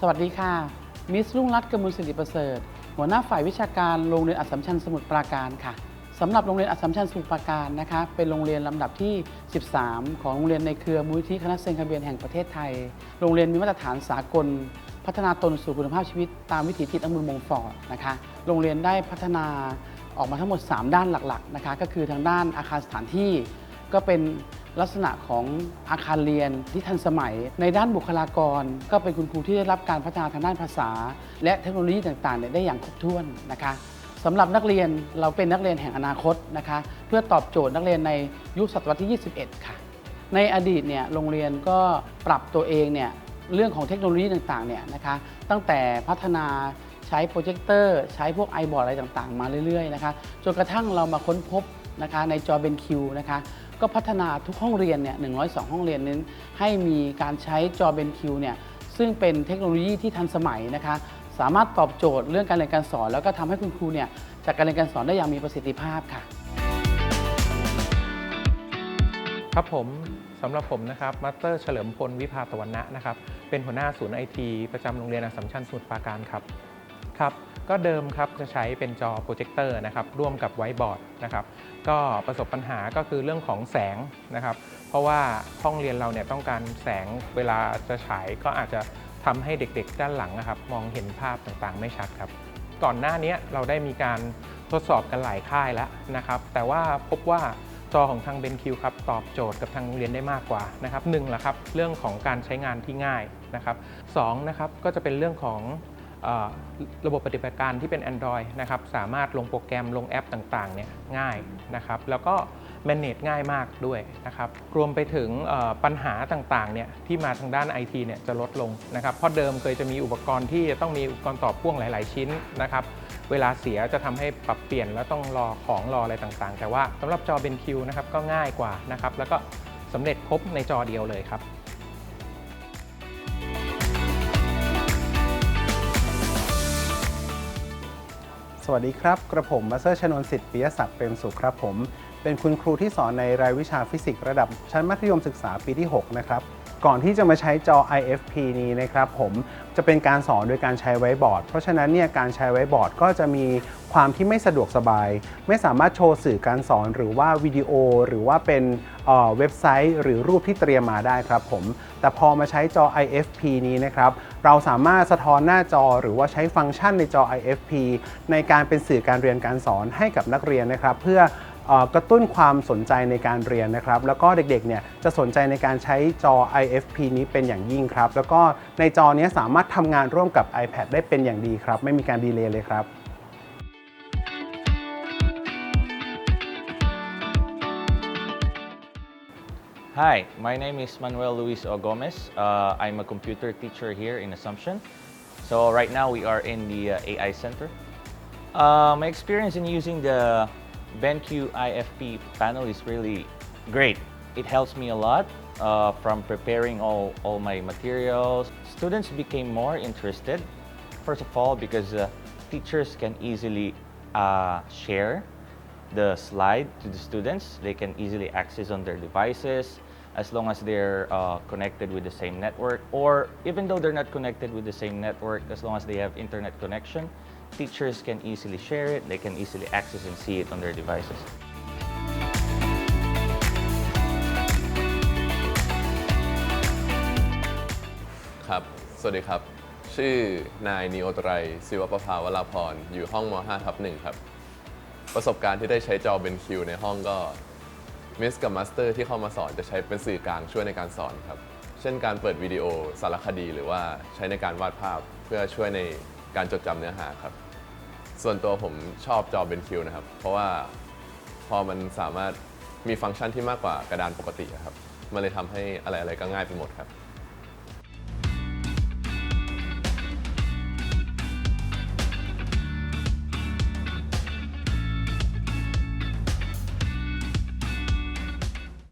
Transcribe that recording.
สวัสดีค่ะ มิสรุ่งรัตน์กมลสิริประเสริฐ หัวหน้าฝ่ายวิชาการโรงเรียนอัสสัมชัญสมุทรปราการค่ะสำหรับโรงเรียนอัสสัมชัญสมุทรปราการนะคะ เป็นโรงเรียนลำดับที่ 13 ของโรงเรียนในเครือมูลที่คณะเซนคาเบียนแห่งประเทศไทย โรงเรียนมีมาตรฐานสากล พัฒนาตนสู่คุณภาพชีวิต ตามวิถีจิตอมุลมงฟอร์ดนะคะ โรงเรียนได้พัฒนาออกมาทั้งหมด 3 ด้านหลักๆนะคะ ก็คือทางด้านอาคารสถานที่ ก็เป็นลักษณะของอาคารเรียนที่ทันสมัย ในด้านบุคลากร ก็เป็นคุณครูที่ได้รับการพัฒนาทางด้านภาษา และเทคโนโลยีต่างๆเนี่ยได้อย่างครบถ้วนนะคะสำหรับนักเรียนเราเป็นนักเรียนแห่งอนาคตนะคะเพื่อตอบโจทย์นักเรียนในยุคศตวรรษที่ 21 ค่ะ ในอดีตเนี่ยโรงเรียนก็ปรับตัวเองเนี่ยเรื่องของเทคโนโลยีต่างๆเนี่ยนะคะตั้งแต่พัฒนาใช้โปรเจคเตอร์ใช้พวก i b o a r d อะไรต่างๆ มาเรื่อยๆนะคะจนกระทั่งเรามาค้นพบนะคะในจอเบนคิวนะคะ ก็พัฒนาทุกห้องเรียนเนี่ย 102 ห้องเรียนนั้นให้มีการใช้จอเบนคิวเนี่ย ซึ่งเป็นเทคโนโลยีที่ทันสมัยนะคะ สามารถตอบโจทย์เรื่องการเรียนการสอน แล้วก็ทำให้คุณครูเนี่ยจากการเรียนการสอนได้อย่างมีประสิทธิภาพค่ะ ครับผมสำหรับผมนะครับมาสเตอร์เฉลิมพลวิภาตวันนะนะครับ เป็นหัวหน้าศูนย์ไอทีประจำโรงเรียนอัสสัมชัญสมุทรปราการครับ ครับ ก็เดิมครับจะใช้เป็นจอโปรเจคเตอร์นะครับร่วมกับไวท์บอร์ดนะครับก็ประสบปัญหาก็คือเรื่องของแสงนะครับเพราะว่าห้องเรียนเราเนี่ยต้องการแสงเวลาจะฉายก็อาจจะทำให้เด็กๆ ด้านหลังนะครับมองเห็นภาพต่างๆ ไม่ชัดครับ ก่อนหน้านี้เราได้มีการทดสอบกันหลายค่ายแล้วนะครับ แต่ว่าพบว่าจอของทาง BenQ ครับตอบโจทย์กับทางโรงเรียนได้มากกว่านะครับหนึ่งละครับเรื่องของการใช้งานที่ง่ายนะครับสองนะครับก็จะเป็นเรื่องของ ระบบปฏิบัติการที่เป็น Android นะครับสามารถลงโปรแกรมลงแอปต่างๆเนี่ยง่ายนะครับแล้วก็ manage ง่ายมากด้วยนะครับรวมไปถึงปัญหาต่างๆเนี่ยที่มาทางด้าน IT เนี่ยจะลดลงนะครับเพราะเดิมเคยจะมีอุปกรณ์ที่จะต้องมีอุปกรณ์ต่อพ่วงหลาย ๆ ชิ้นนะครับเวลาเสียจะทำให้ปรับเปลี่ยนแล้วต้องรอของรออะไรต่างๆ แต่ว่าสำหรับจอ BenQ นะครับก็ง่ายกว่านะครับแล้วก็สำเร็จครบในจอเดียวเลยครับ สวัสดีครับ กระผมมาสเตอร์ชนนสิทธิ์ปิยศักดิ์เปรมสุขครับผม เป็นคุณครูที่สอนในรายวิชาฟิสิกส์ระดับชั้นมัธยมศึกษาปีที่ 6 นะครับ ก่อนที่จะมาใช้จอ IFP นี้นะครับผมจะเป็นการสอนโดยการใช้ไว้บอร์ด เพราะฉะนั้นเนี่ยการใช้ไว้บอร์ดก็จะมีความที่ไม่สะดวกสบาย ไม่สามารถโชว์สื่อการสอนหรือว่าวิดีโอ หรือว่าเป็นเเว็บไซต์ หรือรูปที่เตรียมมาได้ครับผมแต่พอมาใช้จอ IFP นี้นะครับเราสามารถสะท้อนหน้าจอ หรือว่าใช้ฟังก์ชันในจอ IFP ในการเป็นสื่อการเรียนการสอนให้กับนักเรียนนะครับ เพื่อ กระตุ้นความสนใจในการเรียนนะครับ แล้วก็เด็กๆเนี่ยจะสนใจในการใช้จอ IFP นี้เป็นอย่างยิ่งครับ แล้วก็ในจอเนี้ยสามารถทำงานร่วมกับ iPad ได้เป็นอย่างดีครับ ไม่มีการดีเลย์เลยครับ Hi, my name is Manuel Luis O. Gomez. Uh, I'm a computer teacher here in Assumption. So right now we are in the uh, AI Center. Uh, my experience in using the BenQ IFP panel is really great. It helps me a lot uh, from preparing all, all my materials. Students became more interested, first of all, because uh, teachers can easily uh, share the slide to the students. They can easily access on their devices as long as they're uh, connected with the same network, or even though they're not connected with the same network, as long as they have internet connection, teachers can easily share it. They can easily access and see it on their devices. ครับสวัสดีครับ ชื่อนายนีโอตไรศิวประภาวราพร อยู่ห้องม 5 ทับ1ครับ ประสบการณ์ที่ได้ใช้จอเบนคิวในห้องก็มิสกับมาสเตอร์ที่เข้ามาสอนจะใช้เป็นสื่อกลางช่วยในการสอนครับ เช่นการเปิดวิดีโอสารคดีหรือว่าใช้ในการวาดภาพเพื่อช่วยในการจดจำเนื้อหาครับ ส่วนตัวผมชอบจอเบนคิวนะครับ เพราะว่าพอมันสามารถมีฟังก์ชันที่มากกว่ากระดานปกติอะครับ มันเลยทำให้อะไรๆก็ง่ายไปหมดครับ